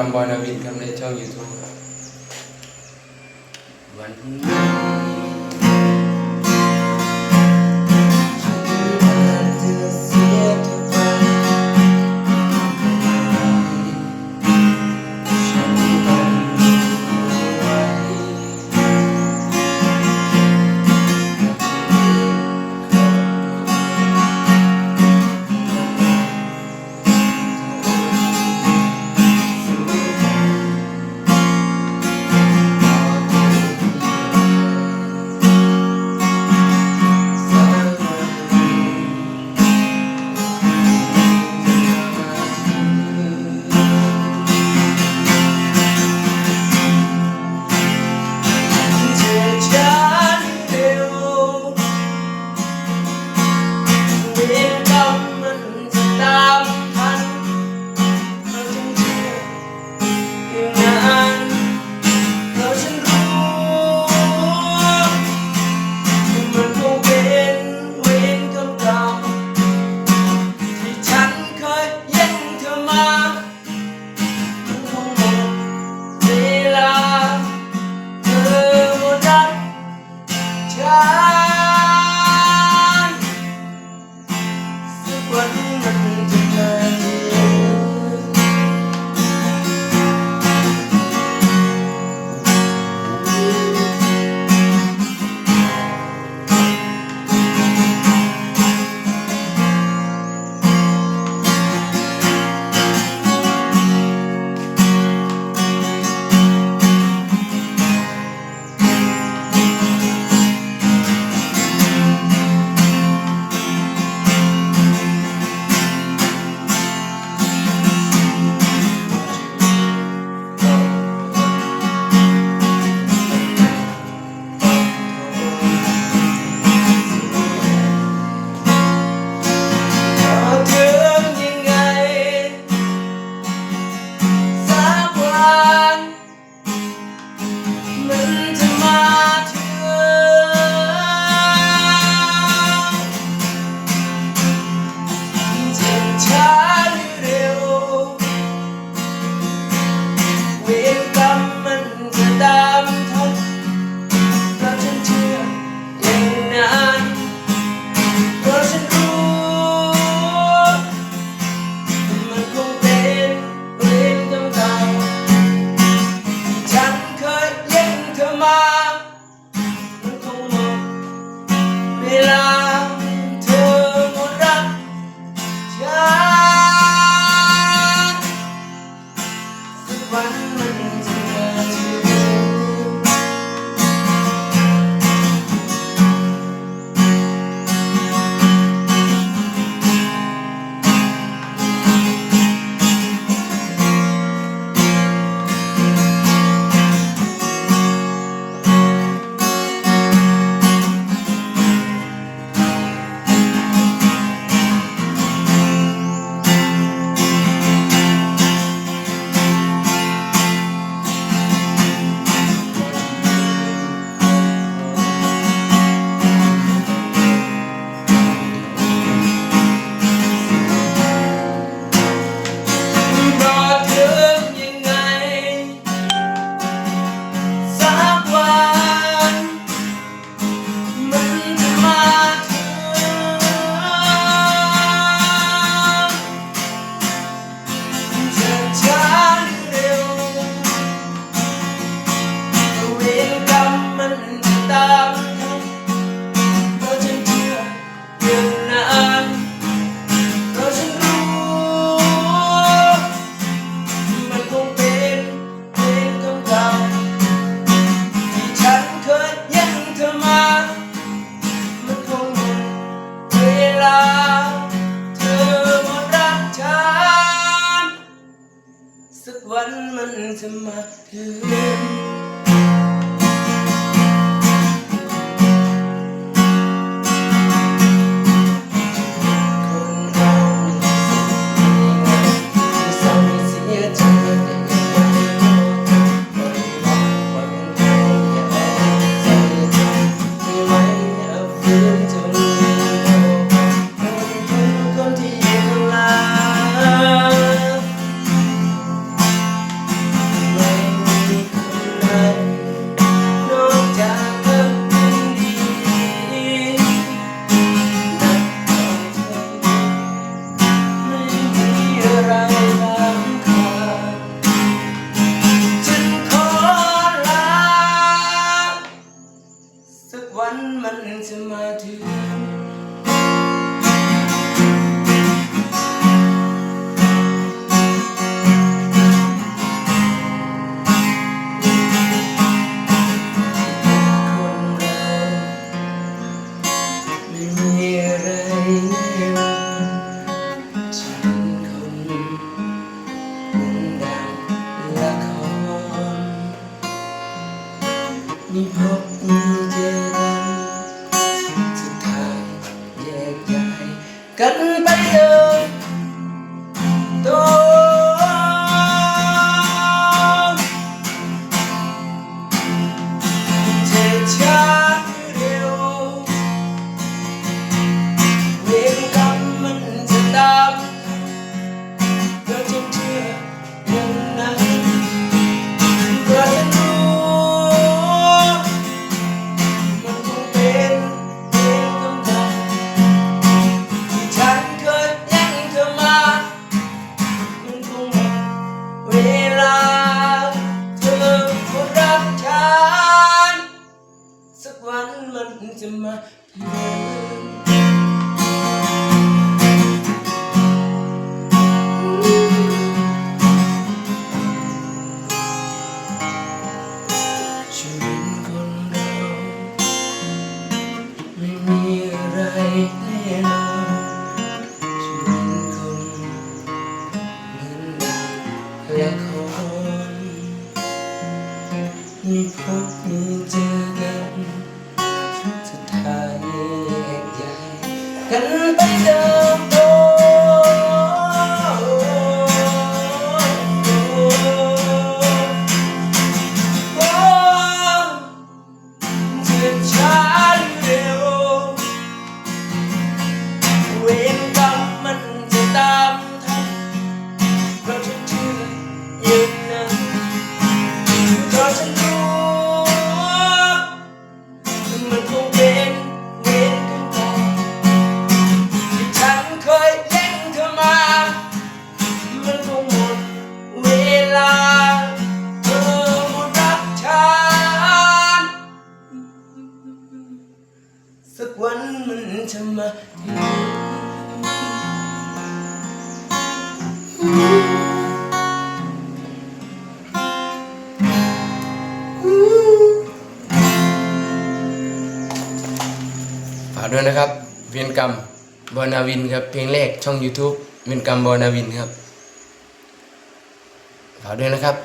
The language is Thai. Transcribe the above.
I'm gonna be, gonna you to. When Yeah. วันมันจะมาถึง Karena এখন নিখুঁত নিজে ากด้วยนะครับเวียนกรรมบอนาวินครับเพลงแรกช่อง YouTube เวียนกรรมบอนาวินครับฝากด้วยนะครับ